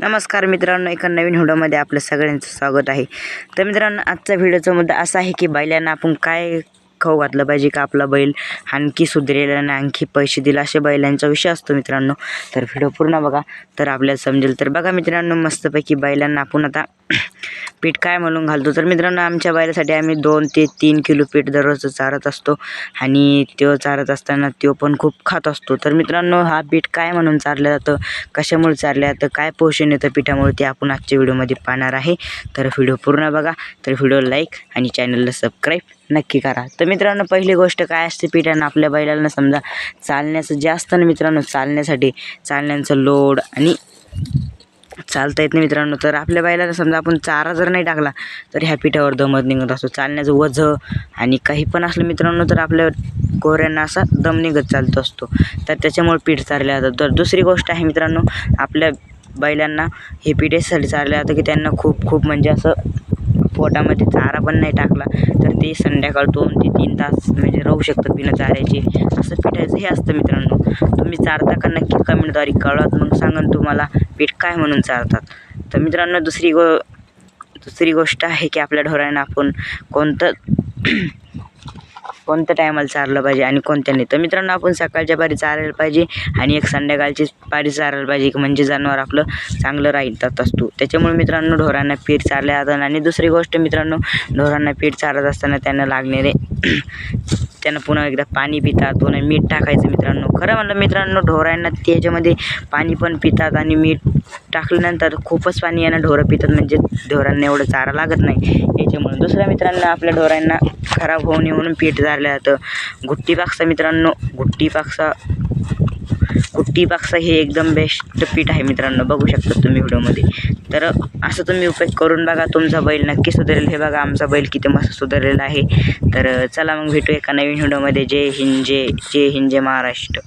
नमस्कार मित्रांनो एका नवीन व्हिडिओमध्ये आपलं सगळ्यांचं स्वागत आहे. तर मित्रांनो आजचा व्हिडिओचा मुद्दा असा आहे की बैलांना आपण काय खाऊ घातलं पाहिजे का आपला बैल? आणखी सुधरेल आणि आणखी पैसे दिला असे बैलांचा विषय असतो मित्रांनो. तर व्हिडिओ पूर्ण बघा. तर आपल्याला समजेल तर बघा मित्रांनो मस्तपैकी बैलांना आपण आता पीठ काय म्हणून घालतो? तर मित्रांनो आमच्या बैलासाठी आम्ही दोन ते तीन किलो पीठ दररोज चारत असतो आणि तो चारत असताना तो पण खूप खात असतो. तर मित्रांनो हा पीठ काय म्हणून चारलं जातं? कशामुळे चारलं जातं? काय पोषण येतं पिठामुळे ते आपण आजच्या व्हिडिओमध्ये पाहणार आहे. तर व्हिडिओ पूर्ण बघा. तर व्हिडिओ लाईक आणि चॅनलला सबस्क्राईब नक्की करा. तर मित्रांनो पहिली गोष्ट काय असते पिठानं? आपल्या बैलांना समजा चालण्याचं जे असतं ना मित्रांनो चालण्यासाठी चालण्याचं लोड आणि चालता येत नाही मित्रांनो. तर आपल्या बैलाला समजा आपण चारा जर नाही टाकला तर ह्या पिठावर दमत निघत असतो. चालण्याचं वझं आणि काही पण असलं मित्रांनो तर आपल्या कोऱ्यांना असा दम निघत चालत असतो. तर त्याच्यामुळे पीठ चारले जातं तर दुसरी गोष्ट आहे मित्रांनो आपल्या बैलांना हे पीठ याच्यासाठी जातं की त्यांना खूप खूप म्हणजे असं पोटामध्ये चारा पण नाही टाकला तर ते संध्याकाळ दोन ते तीन तास म्हणजे राहू शकतात बिना चाऱ्याचे. असं हे असतं मित्रांनो. तुम्ही चारता का नक्की कमेंटद्वारे कळवत मग सांगन तुम्हाला पीठ काय म्हणून चारतात. तर मित्रांनो दुसरी गो दुसरी गोष्ट आहे की आपल्या ढोरांना आपण कोणतं कोणत्या टायमाला चारलं पाहिजे आणि कोणत्या नाही. तर मित्रांनो आपण सकाळच्या पारी चारायला पाहिजे आणि एक संध्याकाळची पारी चारायला पाहिजे की म्हणजे जनावर आपलं चांगलं राहील तर असतो. त्याच्यामुळे मित्रांनो ढोरांना पीठ चारल्या जातात आणि दुसरी गोष्ट मित्रांनो ढोरांना पीठ चारत असताना त्यांना लागणारे त्यांना पुन्हा एकदा पाणी पितात. पुन्हा मीठ टाकायचं मित्रांनो. खरं म्हणलं मित्रांनो ढोरांना त्याच्यामध्ये पाणी पण पितात आणि मीठ टाकल्यानंतर खूपच पाणी यांना ढोरं पितात म्हणजे ढोरांना एवढं चारा लागत नाही. याच्यामुळे दुसऱ्या मित्रांना आपल्या ढोरांना खराब होऊ नये म्हणून पीठ झालं जातं गुट्टीपाक्सा मित्रांनो गुट्टी गुट्टीपाक्सा हे एकदम बेस्ट पीठ आहे मित्रांनो. बघू शकता तुम्ही व्हिडिओमध्ये. तर असं तुम्ही उपयोग करून बघा तुमचा बैल नक्की सुधारेल. हे बघा आमचा बैल किती मस्त सुधारलेला आहे. तर चला मग भेटू एका नवीन व्हिडिओमध्ये. जय हिंद जय जय हिंद जय महाराष्ट्र.